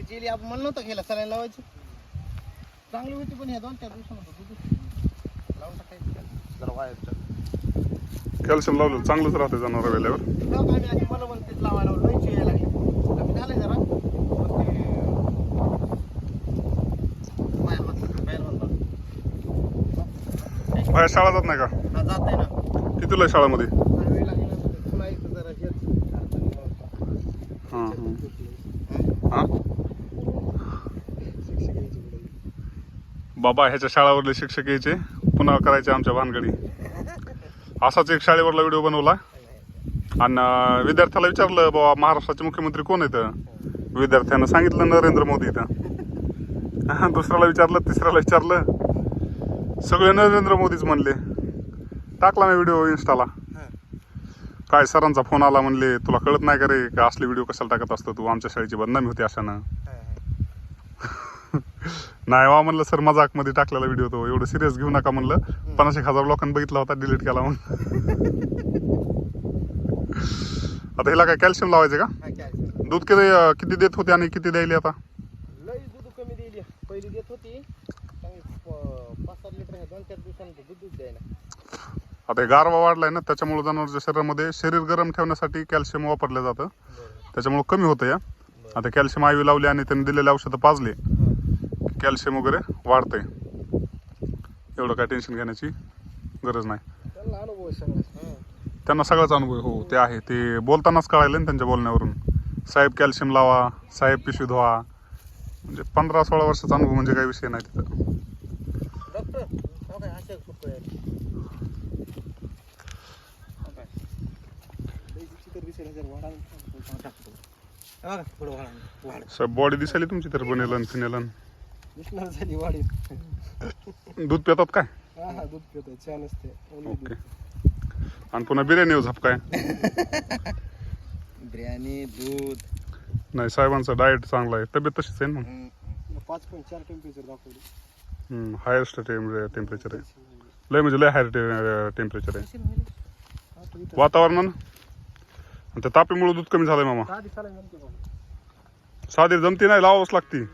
गाडीची इली आपण म्हणलं नव्हतं गेला सलाईन लावायची. चांगली होती पण ह्या दोन चार दिवसानंतर लावून टाकायचं जरा कॅल्शियम लावलं चांगलंच राहते जनावर वेल्यावर. आम्ही अशी मला लावायला लावलं लागली कमी झालंय जरा. पण ते बाहेर म्हणतात, बाहेर म्हणतात. बाहेर शाळा जात नाही का? हा, जात आहे ना. कितीला आहे शाळेमध्ये? लागला पुन्हा इथं जरा हेच अडचणी होतात. हां? हां? बाबा ह्याच्या शाळावरले शिक्षक यायचे. पुन्हा करायचे आमच्या भानगडी. असाच एक शाळेवरला व्हिडिओ बनवला. आणि विद्यार्थ्याला विचारलं बाबा महाराष्ट्राचे मुख्यमंत्री कोण आहेत? विद्यार्थ्यानं सांगितलं नरेंद्र मोदी इथं दुसऱ्याला विचारलं तिसऱ्याला विचारलं सगळे नरेंद्र मोदीच म्हणले. टाकला मी व्हिडिओ इन्स्टाला. काय सरांचा फोन आला म्हणले तुला कळत नाही का रे का असले व्हिडिओ कशाला टाकत असतो तू? आमच्या शाळेची बदनामी होती अशानं. नाही वा म्हणलं सर मजाकमध्ये टाकलेला व्हिडिओ तो. एवढं सिरियस घेऊ नका म्हणलं. पन्नास एक हजार लोकांनी बघितला होता डिलीट केला मग आता हिला काय कॅल्शियम लावायचे का. दूध किती किती देत होते आणि किती द्यायले आता? लई दूध कमी दिली पहिली देत होती. चांगली प- पाच सात लिटर आहे दोन चार दिवसानंतर दूध दूध द्यायला. आता गारवा वाढलाय ना त्याच्यामुळे जनावरच्या शरीरामध्ये शरीर गरम ठेवण्यासाठी कॅल्शियम वापरलं जातं. त्याच्यामुळे कमी होतं या. आता कॅल्शियम आयवी लावली आणि त्यांनी दिलेले औषधं पाजले. कॅल्शियम वगैरे वाढतंय. एवढं काय टेन्शन घेण्याची गरज नाही. त्यांना सगळाच अनुभव. हो ते आहे. ते बोलतानाच कळायलं ना त्यांच्या बोलण्यावरून. साहेब कॅल्शियम लावा साहेब पिशवी धुवा. म्हणजे पंधरा सोळा वर्षाचा अनुभव म्हणजे काही विषय नाही तिथं. डॉक्टर हो हो साहेब बॉडी दिसायली तुमची तर बनेलन फिनेलन दिसणार झाली वाढी दूध पितात काय? हा हा दूध पितोय only ओके. आणि पुन्हा बिर्याणी झपकाय. दूध. बिर्याणी दूध. नाही साहेबांचं डाएट चांगलं आहे. तब्येत तशीच आहे ना पाच पॉईंट चार टेम्परेचर दाखवली. मग हायेस्ट टेम्परेचर आहे लय म्हणजे लय हायर टेम्परेचर आहे. वातावरणानं? आणि त्या तापीमुळे दूध कमी झालंय मामा. साधी चालेल. साधी जमती नाही लावावंच लागती.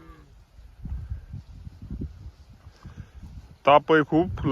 ताप आहे खूप